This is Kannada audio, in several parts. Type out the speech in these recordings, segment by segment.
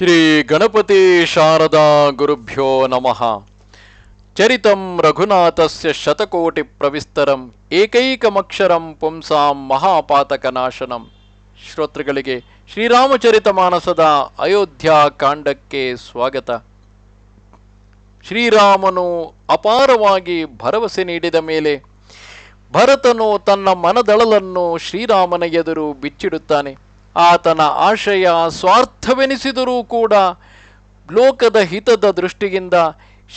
ಶ್ರೀ ಗಣಪತಿ ಶಾರದಾ ಗುರುಭ್ಯೋ ನಮಃ. ಚರಿತಂ ರಘುನಾಥಸ್ಯ ಶತಕೋಟಿ ಪ್ರವಿಸ್ತರಂ, ಏಕೈಕಮಕ್ಷರಂ ಪುಂಸಾಂ ಮಹಾಪಾತಕನಾಶನಂ. ಶ್ರೋತೃಗಳಿಗೆ ಶ್ರೀರಾಮಚರಿತ ಮಾನಸದ ಅಯೋಧ್ಯ ಕಾಂಡಕ್ಕೆ ಸ್ವಾಗತ. ಶ್ರೀರಾಮನು ಅಪಾರವಾಗಿ ಭರವಸೆ ನೀಡಿದ ಮೇಲೆ ಭರತನು ತನ್ನ ಮನದಳಲನ್ನು ಶ್ರೀರಾಮನ ಎದುರು ಬಿಚ್ಚಿಡುತ್ತಾನೆ. ಆತನ ಆಶಯ ಸ್ವಾರ್ಥವೆನಿಸಿದರೂ ಕೂಡ ಲೋಕದ ಹಿತದ ದೃಷ್ಟಿಯಿಂದ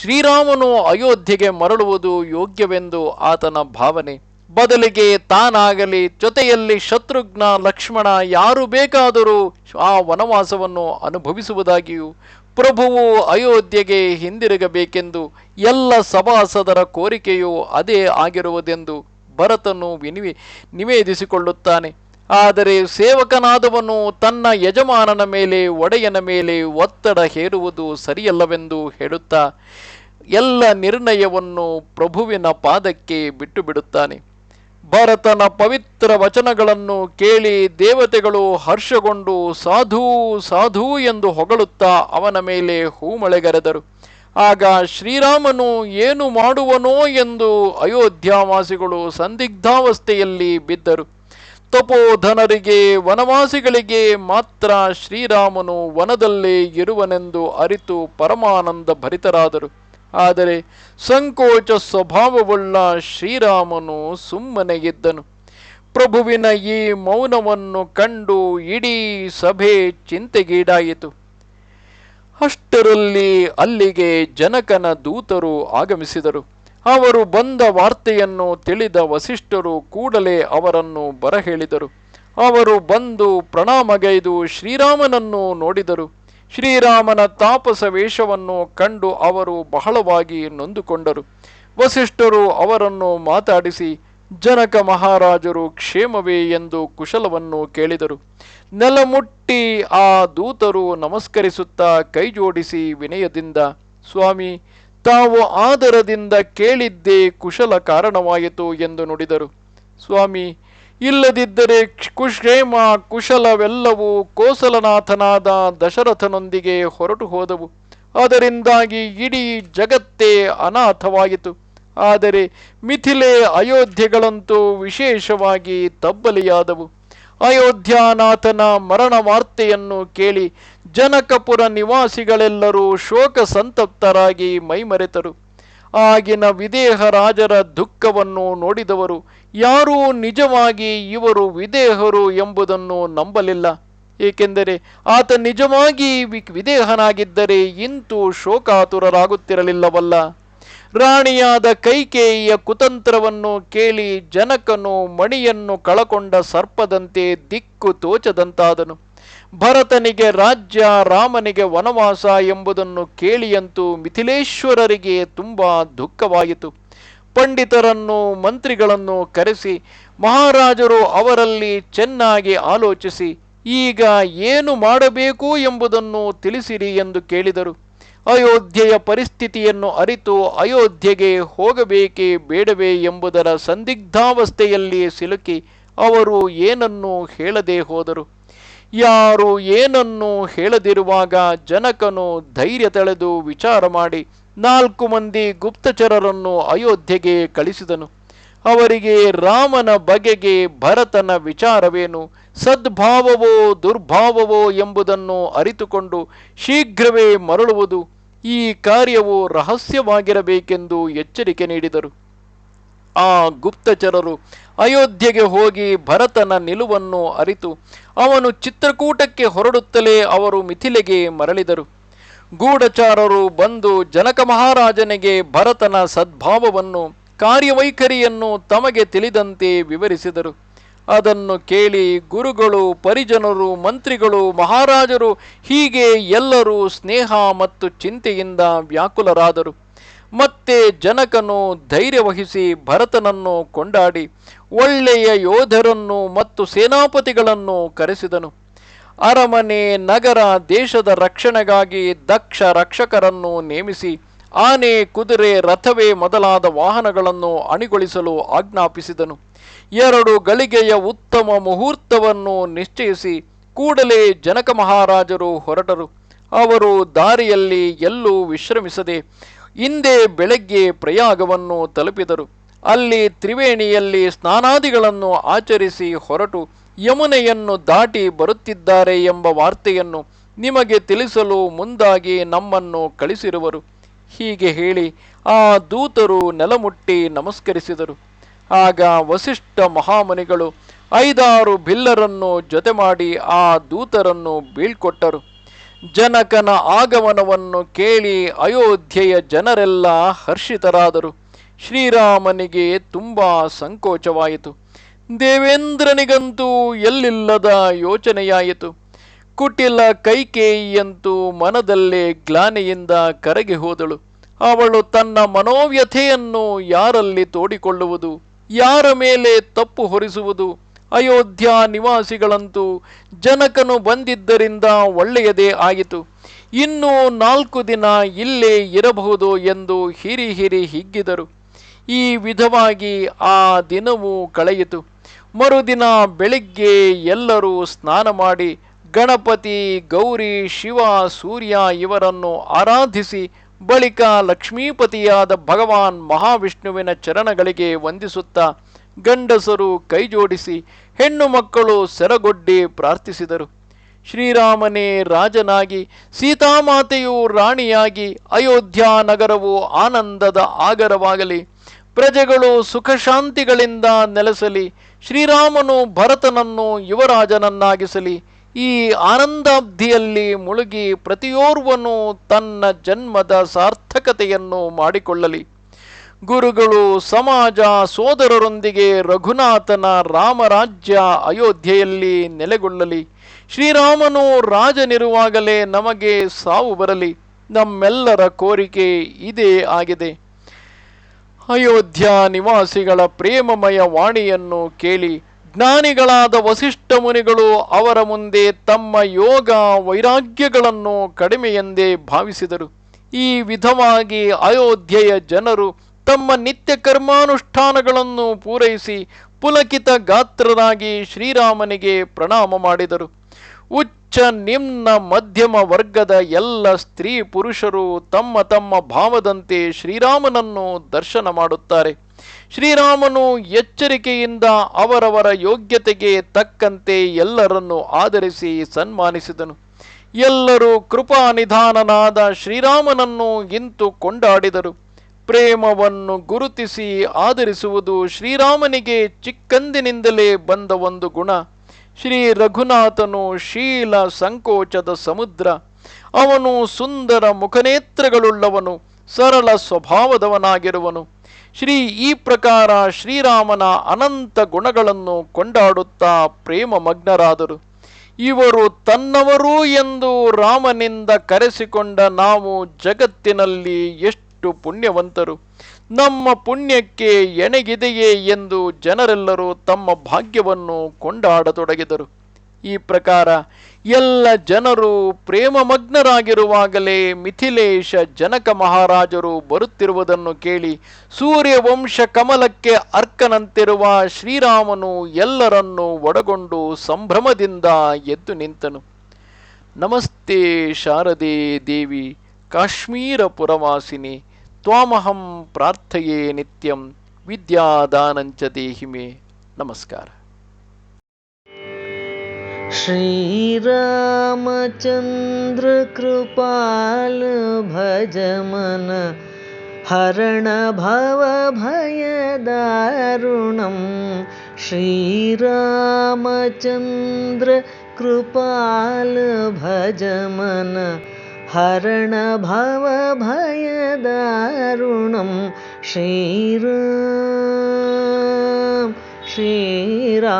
ಶ್ರೀರಾಮನು ಅಯೋಧ್ಯೆಗೆ ಮರಳುವುದು ಯೋಗ್ಯವೆಂದು ಆತನ ಭಾವನೆ. ಬದಲಿಗೆ ತಾನಾಗಲಿ ಜೊತೆಯಲ್ಲಿ ಶತ್ರುಘ್ನ ಲಕ್ಷ್ಮಣ ಯಾರು ಬೇಕಾದರೂ ಆ ವನವಾಸವನ್ನು ಅನುಭವಿಸುವುದಾಗಿಯೂ ಪ್ರಭುವು ಅಯೋಧ್ಯೆಗೆ ಹಿಂದಿರುಗಬೇಕೆಂದು ಎಲ್ಲ ಸಭಾಸದರ ಕೋರಿಕೆಯು ಅದೇ ಆಗಿರುವುದೆಂದು ಭರತನು ವಿನಿವಿ ನಿವೇದಿಸಿಕೊಳ್ಳುತ್ತಾನೆ. ಆದರೆ ಸೇವಕನಾದವನು ತನ್ನ ಯಜಮಾನನ ಮೇಲೆ, ಒಡೆಯನ ಮೇಲೆ ಒತ್ತಡ ಹೇರುವುದು ಸರಿಯಲ್ಲವೆಂದು ಹೇಳುತ್ತಾ, ಎಲ್ಲ ನಿರ್ಣಯವನ್ನು ಪ್ರಭುವಿನ ಪಾದಕ್ಕೆ ಬಿಟ್ಟು ಬಿಡುತ್ತಾನೆ ಭರತನ ಪವಿತ್ರ ವಚನಗಳನ್ನು ಕೇಳಿ ದೇವತೆಗಳು ಹರ್ಷಗೊಂಡು, ಸಾಧು ಸಾಧು ಎಂದು ಹೊಗಳುತ್ತಾ ಅವನ ಮೇಲೆ ಹೂಮಳೆಗರೆದರು. ಆಗ ಶ್ರೀರಾಮನು, ಏನು ಮಾಡುವನೋ ಎಂದು ಅಯೋಧ್ಯಾವಾಸಿಗಳು ಸಂದಿಗ್ಧಾವಸ್ಥೆಯಲ್ಲಿ ಬಿದ್ದರು. ತಪೋಧನರಿಗೆ, ವನವಾಸಿಗಳಿಗೆ ಮಾತ್ರ ಶ್ರೀರಾಮನು ವನದಲ್ಲೇ ಇರುವನೆಂದು ಅರಿತು ಪರಮಾನಂದ ಭರಿತರಾದರು. ಆದರೆ ಸಂಕೋಚ ಸ್ವಭಾವವುಳ್ಳ ಶ್ರೀರಾಮನು ಸುಮ್ಮನೆ ಇದ್ದನು. ಪ್ರಭುವಿನ ಈ ಮೌನವನ್ನು ಕಂಡು ಇಡೀ ಸಭೆ ಚಿಂತೆಗೀಡಾಯಿತು. ಅಷ್ಟರಲ್ಲಿ ಅಲ್ಲಿಗೆ ಜನಕನ ದೂತರು ಆಗಮಿಸಿದರು. ಅವರು ಬಂದ ವಾರ್ತೆಯನ್ನು ತಿಳಿದ ವಸಿಷ್ಠರು ಕೂಡಲೇ ಅವರನ್ನು ಬರಹೇಳಿದರು. ಅವರು ಬಂದು ಪ್ರಣಾಮಗೈದು ಶ್ರೀರಾಮನನ್ನು ನೋಡಿದರು. ಶ್ರೀರಾಮನ ತಾಪಸ ವೇಷವನ್ನು ಕಂಡು ಅವರು ಬಹಳವಾಗಿ ನೊಂದುಕೊಂಡರು. ವಸಿಷ್ಠರು ಅವರನ್ನು ಮಾತಾಡಿಸಿ, ಜನಕ ಮಹಾರಾಜರು ಕ್ಷೇಮವೇ ಎಂದು ಕುಶಲವನ್ನು ಕೇಳಿದರು. ನೆಲಮುಟ್ಟಿ ಆ ದೂತರು ನಮಸ್ಕರಿಸುತ್ತಾ ಕೈಜೋಡಿಸಿ ವಿನಯದಿಂದ, ಸ್ವಾಮಿ ತಾವು ಆದರದಿಂದ ಕೇಳಿದ್ದೇ ಕುಶಲ ಕಾರಣವಾಯಿತು ಎಂದು ನುಡಿದರು. ಸ್ವಾಮಿ, ಇಲ್ಲದಿದ್ದರೆ ಕುಕ್ಷೇಮ ಕುಶಲವೆಲ್ಲವೂ ಕೋಸಲನಾಥನಾದ ದಶರಥನೊಂದಿಗೆ ಹೊರಟು ಹೋದವು. ಅದರಿಂದಾಗಿ ಇಡೀ ಜಗತ್ತೇ ಅನಾಥವಾಯಿತು. ಆದರೆ ಮಿಥಿಲೆ ಅಯೋಧ್ಯೆಗಳಂತೂ ವಿಶೇಷವಾಗಿ ತಬ್ಬಲಿಯಾದವು. ಅಯೋಧ್ಯಾನಾಥನ ಮರಣ ವಾರ್ತೆಯನ್ನು ಕೇಳಿ ಜನಕಪುರ ನಿವಾಸಿಗಳೆಲ್ಲರೂ ಶೋಕ ಸಂತಪ್ತರಾಗಿ ಮೈಮರೆತರು. ಆಗಿನ ವಿದೇಹ ರಾಜರ ದುಃಖವನ್ನು ನೋಡಿದವರು, ಯಾರೂ ನಿಜವಾಗಿ ಇವರು ವಿದೇಹರು ಎಂಬುದನ್ನು ನಂಬಲಿಲ್ಲ. ಏಕೆಂದರೆ ಆತ ನಿಜವಾಗಿ ವಿದೇಹನಾಗಿದ್ದರೆ ಇಂತೂ ಶೋಕಾತುರರಾಗುತ್ತಿರಲಿಲ್ಲವಲ್ಲ. ರಾಣಿಯಾದ ಕೈಕೇಯಿಯ ಕುತಂತ್ರವನ್ನು ಕೇಳಿ ಜನಕನು ಮಣಿಯನ್ನು ಕಳಕೊಂಡ ಸರ್ಪದಂತೆ ದಿಕ್ಕು ತೋಚದಂತಾದನು. ಭರತನಿಗೆ ರಾಜ್ಯ, ರಾಮನಿಗೆ ವನವಾಸ ಎಂಬುದನ್ನು ಕೇಳಿಯಂತೂ ಮಿಥಿಲೇಶ್ವರರಿಗೆ ತುಂಬಾ ದುಃಖವಾಯಿತು. ಪಂಡಿತರನ್ನು, ಮಂತ್ರಿಗಳನ್ನು ಕರೆಸಿ, ಮಹಾರಾಜರು ಅವರಲ್ಲಿ ಚೆನ್ನಾಗಿ ಆಲೋಚಿಸಿ, ಈಗ ಏನು ಮಾಡಬೇಕು ಎಂಬುದನ್ನು ತಿಳಿಸಿರಿ ಎಂದು ಕೇಳಿದರು. ಅಯೋಧ್ಯೆಯ ಪರಿಸ್ಥಿತಿಯನ್ನು ಅರಿತು ಅಯೋಧ್ಯೆಗೆ ಹೋಗಬೇಕೇ ಬೇಡವೇ ಎಂಬುದರ ಸಂದಿಗ್ಧಾವಸ್ಥೆಯಲ್ಲಿ ಸಿಲುಕಿ ಅವರು ಏನನ್ನು ಹೇಳದೆ ಹೋದರು? ಯಾರು ಏನನ್ನು ಹೇಳದಿರುವಾಗ ಜನಕನು ಧೈರ್ಯ ತಳೆದು ವಿಚಾರ ಮಾಡಿ ನಾಲ್ಕು ಮಂದಿ ಗುಪ್ತಚರರನ್ನು ಅಯೋಧ್ಯೆಗೆ ಕಳಿಸಿದನು. ಅವರಿಗೆ ರಾಮನ ಬಗೆಗೆ ಭರತನ ವಿಚಾರವೇನು? ಸದ್ಭಾವವೋ ದುರ್ಭಾವವೋ ಎಂಬುದನ್ನು ಅರಿತುಕೊಂಡು ಶೀಘ್ರವೇ ಮರಳುವುದು. ಈ ಕಾರ್ಯವು ರಹಸ್ಯವಾಗಿರಬೇಕೆಂದು ಎಚ್ಚರಿಕೆ ನೀಡಿದರು. ಆ ಗುಪ್ತಚರರು ಅಯೋಧ್ಯೆಗೆ ಹೋಗಿ ಭರತನ ನಿಲುವನ್ನು ಅರಿತು, ಅವನು ಚಿತ್ರಕೂಟಕ್ಕೆ ಹೊರಡುತ್ತಲೇ ಅವರು ಮಿಥಿಲೆಗೆ ಮರಳಿದರು. ಗೂಢಚಾರರು ಬಂದು ಜನಕ ಮಹಾರಾಜನಿಗೆ ಭರತನ ಸದ್ಭಾವವನ್ನು ಕಾರ್ಯವೈಖರಿಯನ್ನು ತಮಗೆ ತಿಳಿದಂತೆ ವಿವರಿಸಿದರು. ಅದನ್ನು ಕೇಳಿ ಗುರುಗಳು, ಪರಿಜನರು, ಮಂತ್ರಿಗಳು, ಮಹಾರಾಜರು, ಹೀಗೆ ಎಲ್ಲರೂ ಸ್ನೇಹ ಮತ್ತು ಚಿಂತೆಯಿಂದ ವ್ಯಾಕುಲರಾದರು. ಮತ್ತೆ ಜನಕನು ಧೈರ್ಯ ವಹಿಸಿ ಭರತನನ್ನು ಕೊಂಡಾಡಿ ಒಳ್ಳೆಯ ಯೋಧರನ್ನು ಮತ್ತು ಸೇನಾಪತಿಗಳನ್ನು ಕರೆಸಿದನು. ಅರಮನೆ ನಗರ ದೇಶದ ರಕ್ಷಣೆಗಾಗಿ ದಕ್ಷ ರಕ್ಷಕರನ್ನು ನೇಮಿಸಿ ಆನೆ, ಕುದುರೆ, ರಥವೇ ಮೊದಲಾದ ವಾಹನಗಳನ್ನು ಅಣಿಗೊಳಿಸಲು ಆಜ್ಞಾಪಿಸಿದನು. ಎರಡು ಗಳಿಗೆಯ ಉತ್ತಮ ಮುಹೂರ್ತವನ್ನು ನಿಶ್ಚಯಿಸಿ ಕೂಡಲೇ ಜನಕ ಮಹಾರಾಜರು ಹೊರಟರು. ಅವರು ದಾರಿಯಲ್ಲಿ ಎಲ್ಲೂ ವಿಶ್ರಮಿಸದೆ ಹಿಂದೆ ಬೆಳಗ್ಗೆ ಪ್ರಯಾಗವನ್ನು ತಲುಪಿದರು. ಅಲ್ಲಿ ತ್ರಿವೇಣಿಯಲ್ಲಿ ಸ್ನಾನಾದಿಗಳನ್ನು ಆಚರಿಸಿ ಹೊರಟು ಯಮುನೆಯನ್ನು ದಾಟಿ ಬರುತ್ತಿದ್ದಾರೆ ಎಂಬ ವಾರ್ತೆಯನ್ನು ನಿಮಗೆ ತಿಳಿಸಲು ಮುಂದಾಗಿ ನಮ್ಮನ್ನು ಕಳಿಸಿರುವರು. ಹೀಗೆ ಹೇಳಿ ಆ ದೂತರು ನೆಲಮುಟ್ಟಿ ನಮಸ್ಕರಿಸಿದರು. ಆಗ ವಸಿಷ್ಠ ಮಹಾಮುನಿಗಳು ಐದಾರು ಬಿಲ್ಲರನ್ನು ಜೊತೆ ಮಾಡಿ ಆ ದೂತರನ್ನು ಬೀಳ್ಕೊಟ್ಟರು. ಜನಕನ ಆಗಮನವನ್ನು ಕೇಳಿ ಅಯೋಧ್ಯೆಯ ಜನರೆಲ್ಲ ಹರ್ಷಿತರಾದರು. ಶ್ರೀರಾಮನಿಗೆ ತುಂಬ ಸಂಕೋಚವಾಯಿತು. ದೇವೇಂದ್ರನಿಗಂತೂ ಎಲ್ಲಿಲ್ಲದ ಯೋಚನೆಯಾಯಿತು. ಕುಟಿಲ ಕೈಕೇಯಿಯಂತೂ ಮನದಲ್ಲೇ ಗ್ಲಾನಿಯಿಂದ ಕರಗಿ ಹೋದಳು. ಅವಳು ತನ್ನ ಮನೋವ್ಯಥೆಯನ್ನು ಯಾರಲ್ಲಿ ತೋಡಿಕೊಳ್ಳುವುದು, ಯಾರ ಮೇಲೆ ತಪ್ಪು ಹೊರಿಸುವುದು? ಅಯೋಧ್ಯ ನಿವಾಸಿಗಳಂತೂ ಜನಕನು ಬಂದಿದ್ದರಿಂದ ಒಳ್ಳೆಯದೇ ಆಯಿತು. ಇನ್ನು ನಾಲ್ಕು ದಿನ ಇಲ್ಲೇ ಇರಬಹುದು ಎಂದು ಹಿರಿ ಹಿರಿ ಹಿಗ್ಗಿದರು. ಈ ವಿಧವಾಗಿ ಆ ದಿನವೂ ಕಳೆಯಿತು. ಮರುದಿನ ಬೆಳಿಗ್ಗೆ ಎಲ್ಲರೂ ಸ್ನಾನ ಮಾಡಿ ಗಣಪತಿ, ಗೌರಿ, ಶಿವ, ಸೂರ್ಯ ಇವರನ್ನು ಆರಾಧಿಸಿ ಬಳಿಕ ಲಕ್ಷ್ಮೀಪತಿಯಾದ ಭಗವಾನ್ ಮಹಾವಿಷ್ಣುವಿನ ಚರಣಗಳಿಗೆ ವಂದಿಸುತ್ತಾ ಗಂಡಸರು ಕೈಜೋಡಿಸಿ ಹೆಣ್ಣು ಮಕ್ಕಳು ಸೆರಗೊಡ್ಡಿ ಪ್ರಾರ್ಥಿಸಿದರು. ಶ್ರೀರಾಮನೇ ರಾಜನಾಗಿ, ಸೀತಾಮಾತೆಯು ರಾಣಿಯಾಗಿ ಅಯೋಧ್ಯ ನಗರವು ಆನಂದದ ಆಗರವಾಗಲಿ. ಪ್ರಜೆಗಳು ಸುಖಶಾಂತಿಗಳಿಂದ ನೆಲೆಸಲಿ. ಶ್ರೀರಾಮನು ಭರತನನ್ನು ಯುವರಾಜನನ್ನಾಗಿಸಲಿ. ಈ ಆನಂದಾಬ್ಧಿಯಲ್ಲಿ ಮುಳುಗಿ ಪ್ರತಿಯೋರ್ವನು ತನ್ನ ಜನ್ಮದ ಸಾರ್ಥಕತೆಯನ್ನು ಮಾಡಿಕೊಳ್ಳಲಿ. ಗುರುಗಳು, ಸಮಾಜ ಸೋದರರೊಂದಿಗೆ ರಘುನಾಥನ ರಾಮರಾಜ್ಯ ಅಯೋಧ್ಯೆಯಲ್ಲಿ ನೆಲೆಗೊಳ್ಳಲಿ. ಶ್ರೀರಾಮನು ರಾಜನಿರುವಾಗಲೇ ನಮಗೆ ಸಾವು ಬರಲಿ. ನಮ್ಮೆಲ್ಲರ ಕೋರಿಕೆ ಇದೇ ಆಗಿದೆ. ಅಯೋಧ್ಯ ನಿವಾಸಿಗಳ ಪ್ರೇಮಮಯ ವಾಣಿಯನ್ನು ಕೇಳಿ ಜ್ಞಾನಿಗಳಾದ ವಸಿಷ್ಠ ಮುನಿಗಳು ಅವರ ಮುಂದೆ ತಮ್ಮ ಯೋಗ ವೈರಾಗ್ಯಗಳನ್ನು ಕಡಿಮೆ ಎಂದೇ ಭಾವಿಸಿದರು. ಈ ವಿಧವಾಗಿ ಅಯೋಧ್ಯೆಯ ಜನರು ತಮ್ಮ ನಿತ್ಯ ಕರ್ಮಾನುಷ್ಠಾನಗಳನ್ನು ಪೂರೈಸಿ ಪುಲಕಿತ ಗಾತ್ರರಾಗಿ ಶ್ರೀರಾಮನಿಗೆ ಪ್ರಣಾಮ ಮಾಡಿದರು. ಉಚ್ಚ ನಿಮ್ನ ಮಧ್ಯಮ ವರ್ಗದ ಎಲ್ಲ ಸ್ತ್ರೀ ಪುರುಷರು ತಮ್ಮ ತಮ್ಮ ಭಾವದಂತೆ ಶ್ರೀರಾಮನನ್ನು ದರ್ಶನ ಮಾಡುತ್ತಾರೆ. ಶ್ರೀರಾಮನು ಎಚ್ಚರಿಕೆಯಿಂದ ಅವರವರ ಯೋಗ್ಯತೆಗೆ ತಕ್ಕಂತೆ ಎಲ್ಲರನ್ನು ಆಧರಿಸಿ ಸನ್ಮಾನಿಸಿದನು. ಎಲ್ಲರೂ ಕೃಪಾನಿಧಾನನಾದ ಶ್ರೀರಾಮನನ್ನು ಇಂತು ಕೊಂಡಾಡಿದರು. ಪ್ರೇಮವನ್ನು ಗುರುತಿಸಿ ಆಧರಿಸುವುದು ಶ್ರೀರಾಮನಿಗೆ ಚಿಕ್ಕಂದಿನಿಂದಲೇ ಬಂದ ಒಂದು ಗುಣ. ಶ್ರೀ ರಘುನಾಥನು ಶೀಲ ಸಂಕೋಚದ ಸಮುದ್ರ. ಅವನು ಸುಂದರ ಮುಖನೇತ್ರಗಳುಳ್ಳವನು, ಸರಳ ಸ್ವಭಾವದವನಾಗಿರುವನು. ಶ್ರೀ ಈ ಪ್ರಕಾರ ಶ್ರೀರಾಮನ ಅನಂತ ಗುಣಗಳನ್ನು ಕೊಂಡಾಡುತ್ತಾ ಪ್ರೇಮ ಮಗ್ನರಾದರು. ಇವರು ತನ್ನವರು ಎಂದು ರಾಮನಿಂದ ಕರೆಸಿಕೊಂಡ ನಾವು ಜಗತ್ತಿನಲ್ಲಿ ಎಷ್ಟು ಪುಣ್ಯವಂತರು. ನಮ್ಮ ಪುಣ್ಯಕ್ಕೆ ಎಣೆಗಿದೆಯೇ ಎಂದು ಜನರೆಲ್ಲರೂ ತಮ್ಮ ಭಾಗ್ಯವನ್ನು ಕೊಂಡಾಡತೊಡಗಿದರು. ಈ ಪ್ರಕಾರ ಎಲ್ಲ ಜನರು ಪ್ರೇಮಮಗ್ನರಾಗಿರುವಾಗಲೇ ಮಿಥಿಲೇಶ ಜನಕ ಮಹಾರಾಜರು ಬರುತ್ತಿರುವುದನ್ನು ಕೇಳಿ ಸೂರ್ಯವಂಶ ಕಮಲಕ್ಕೆ ಅರ್ಕನಂತಿರುವ ಶ್ರೀರಾಮನು ಎಲ್ಲರನ್ನೂ ಒಡಗೊಂಡು ಸಂಭ್ರಮದಿಂದ ಎದ್ದು ನಿಂತನು. ನಮಸ್ತೆ ಶಾರದೆ ದೇವಿ ಕಾಶ್ಮೀರ ಪುರವಾಸಿನಿ ತ್ವಾಮಹಂ ಪ್ರಾರ್ಥೆಯೇ ನಿತ್ಯಂ, ವಿದ್ಯಾದಾನಂಚ ದೇಹಿಮೆ. ನಮಸ್ಕಾರ. श्रीरामचन्द्र कृपाल भज मनः हरणभवभयद ऋणं श्रीरामचन्द्र कृपाल भजम हरणभवभयद ऋणं श्रीरु श्रीरा